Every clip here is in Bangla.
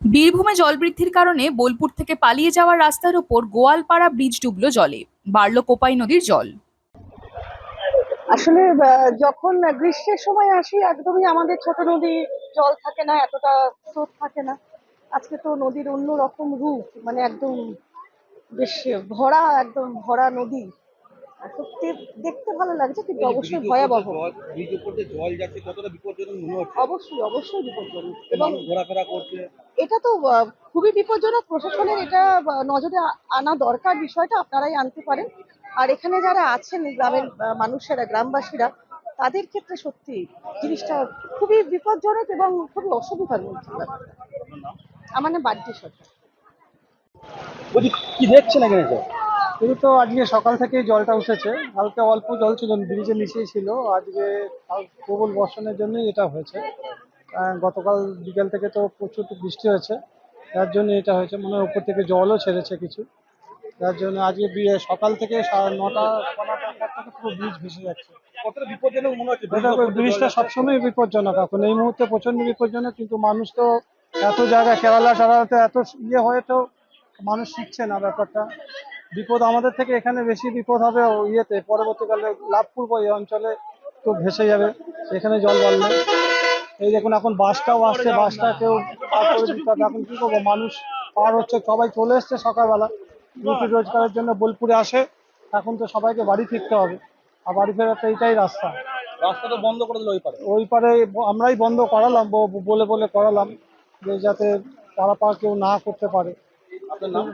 বীরভূমে জল বৃদ্ধির কারণে বোলপুর থেকে পালিয়ে যাওয়ার রাস্তার ওপর গোয়ালপাড়া ব্রিজ ডুবল জলে। বাড়ল কোপাই নদীর জল। আসলে যখন গ্রীষ্মের সময় আসি, একদমই আমাদের ছোট নদী, জল থাকে না, এতটা স্রোত থাকে না। আজকে তো নদীর অন্য রকম রূপ মানে একদম বেশ ভরা, একদম ভরা নদী। সত্যি দেখতে ভালো লাগছে কিন্তু অবশ্যই ভয়াবহ। ব্রিজ উপর দিয়ে জল যাচ্ছে কতটা বিপজ্জনক মনে হচ্ছে? অবশ্যই অবশ্যই বিপজ্জনক। এবং ঘোরাফেরা করছে। এটা তো খুবই বিপজ্জনক। প্রশাসনের এটা নজরে আনা দরকার বিষয়টা আপনারাই আনতে পারেন। আর এখানে যারা আছেন গ্রামের মানুষেরা গ্রামবাসীরা তাদের ক্ষেত্রে সত্যি জিনিসটা খুবই বিপজ্জনক এবং খুবই অসুবিধার মধ্যে আমার নাম বাড়তি সরকার। কি দেখছেন এখানে কিন্তু তো আজকে সকাল থেকেই জলটা উঠেছে। হালকা অল্প জল ছিল ব্রিজের নিচেই ছিল। আজকে প্রবল বর্ষণের জন্যই এটা হয়েছে। গতকাল বিকেল থেকে তো প্রচুর বৃষ্টি হয়েছে। যার জন্য এটা হয়েছে। মনে হয় উপর থেকে জলও ছেড়েছে কিছু। যার জন্য আজকে সকাল থেকে সাড়ে নটা থেকে পুরো ব্রিজ ভেসে যাচ্ছে। বিপজ্জনক মনে হচ্ছে? ব্রিজটা সবসময় বিপজ্জনক। এখন এই মুহূর্তে প্রচণ্ড বিপজ্জনক কিন্তু মানুষ তো এত জায়গায় কেরালা টেরালাতে এত ইয়ে হয়ে তো মানুষ শিখছে না ব্যাপারটা। বিপদ আমাদের থেকে এখানে বেশি বিপদ হবে ইয়েতে পরবর্তীকালে লাভপূর্ব এই অঞ্চলে তো ভেসে যাবে এখানে জল বাড়লে এই দেখুন এখন বাসটাও আসছে বাসটা কেউ পার করে দিতে হবে এখন কি করব? মানুষ পার হচ্ছে সবাই চলে এসছে সকালবেলা। রুটি রোজগারের জন্য বোলপুরে আসে এখন তো সবাইকে বাড়ি ফিরতে হবে। আর বাড়ি ফেরার তো এইটাই রাস্তা। রাস্তা তো বন্ধ করে দিল ওই পারে। ওই পারে আমরাই বন্ধ করালাম বলে বলে করালাম যে যাতে পারাপার কেউ না করতে পারে। আপনার নাম?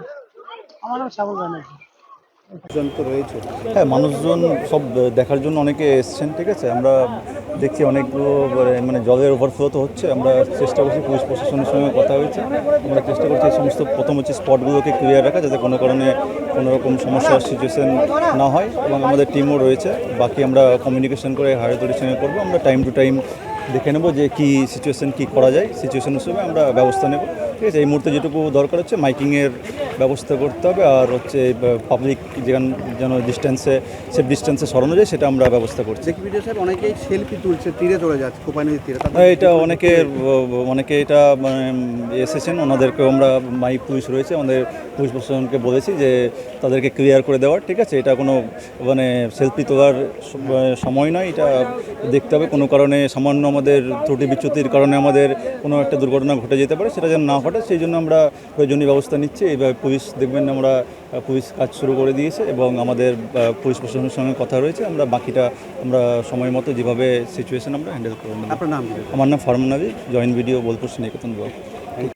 আমার নাম শ্যামল তো রয়েছে। হ্যাঁ মানুষজন সব দেখার জন্য অনেকে এসছেন, ঠিক আছে? আমরা দেখছি অনেকগুলো, মানে- মানে জলের ওভারফ্লো তো হচ্ছে। আমরা চেষ্টা করছি পুলিশ প্রশাসনের সঙ্গে কথা হয়েছে। আমরা চেষ্টা করছি এই সমস্ত প্রথম হচ্ছে স্পটগুলোকে ক্লিয়ার রাখা যাতে কোনো কারণে কোনো রকম সমস্যার সিচুয়েশন না হয় এবং আমাদের টিমও রয়েছে। বাকি আমরা কমিউনিকেশন করে হায়ার অথরিটির সঙ্গে করব। আমরা টাইম টু টাইম দেখে নেব যে কী সিচুয়েশন কী করা যায়। সিচুয়েশন হিসেবে আমরা ব্যবস্থা নেব। ঠিক আছে, এই মুহূর্তে যেটুকু দরকার হচ্ছে মাইকিংয়ের ব্যবস্থা করতে হবে আর হচ্ছে পাবলিক যেখান যেন ডিস্টেন্সে সেফ ডিস্টেন্সে সরানো যায় সেটা আমরা ব্যবস্থা করছি। অনেকেই সেলফি তুলছে তীরে চলে যাচ্ছে কোপাই নদীর তীরে। হ্যাঁ, এটা অনেকে অনেকে এটা মানে এসেছেন ওনাদেরকেও আমরা মাই পুলিশ রয়েছে আমাদের পুলিশ প্রশাসনকে বলেছি যে তাদেরকে ক্লিয়ার করে দেওয়ার ঠিক আছে? এটা কোনো মানে সেলফি তোলার মানে সময় নয় এটা দেখতে হবে। কোনো কারণে সামান্য আমাদের ত্রুটি বিচ্যুতির কারণে আমাদের কোনো একটা দুর্ঘটনা ঘটে যেতে পারে সেটা যেন না ঘটে সেই জন্য আমরা প্রয়োজনীয় ব্যবস্থা নিচ্ছি। এবার পুলিশ দেখবেন আমরা পুলিশ কাজ শুরু করে দিয়েছে এবং আমাদের পুলিশ প্রশাসনের সঙ্গে কথা রয়েছে। আমরা বাকিটা আমরা সময় মতো যেভাবে সিচুয়েশন আমরা হ্যান্ডেল করব। আপনার নাম আমার নাম Farman Nabi joint video Bolpur সিনেকেতন block.